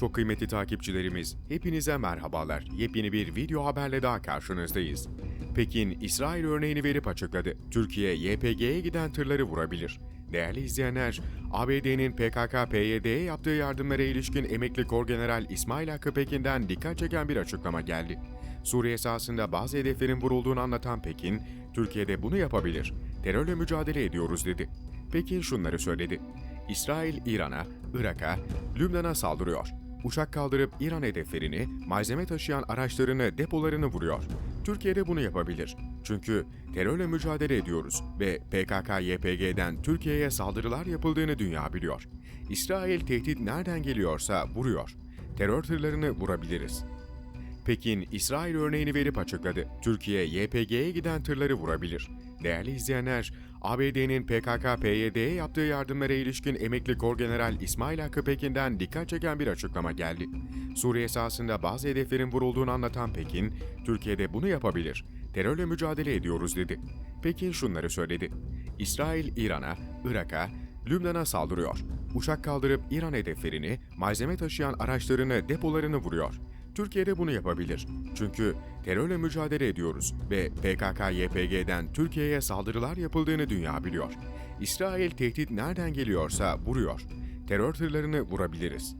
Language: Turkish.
Çok kıymetli takipçilerimiz, hepinize merhabalar. Yepyeni bir video haberle daha karşınızdayız. Pekin, İsrail örneğini verip açıkladı. Türkiye, YPG'ye giden tırları vurabilir. Değerli izleyenler, ABD'nin PKK-PYD'ye yaptığı yardımlara ilişkin emekli Korgeneral İsmail Hakkı Pekin'den dikkat çeken bir açıklama geldi. Suriye sahasında bazı hedeflerin vurulduğunu anlatan Pekin, Türkiye'de bunu yapabilir. Terörle mücadele ediyoruz dedi. Pekin şunları söyledi. İsrail, İran'a, Irak'a, Lübnan'a saldırıyor. Uçak kaldırıp İran hedeflerini, malzeme taşıyan araçlarını, depolarını vuruyor. Türkiye de bunu yapabilir. Çünkü terörle mücadele ediyoruz ve PKK-YPG'den Türkiye'ye saldırılar yapıldığını dünya biliyor. İsrail tehdit nereden geliyorsa vuruyor. Terör tırlarını vurabiliriz. Pekin, İsrail örneğini verip açıkladı. Türkiye, YPG'ye giden tırları vurabilir. Değerli izleyenler, ABD'nin PKK-PYD'ye yaptığı yardımlara ilişkin emekli Korgeneral İsmail Hakkı Pekin'den dikkat çeken bir açıklama geldi. Suriye sahasında bazı hedeflerin vurulduğunu anlatan Pekin, Türkiye'de bunu yapabilir. Terörle mücadele ediyoruz dedi. Pekin şunları söyledi. İsrail, İran'a, Irak'a, Lübnan'a saldırıyor. Uçak kaldırıp İran hedeflerini, malzeme taşıyan araçlarını, depolarını vuruyor. Türkiye de bunu yapabilir. Çünkü terörle mücadele ediyoruz ve PKK-YPG'den Türkiye'ye saldırılar yapıldığını dünya biliyor. İsrail tehdit nereden geliyorsa vuruyor. Terör tırlarını vurabiliriz.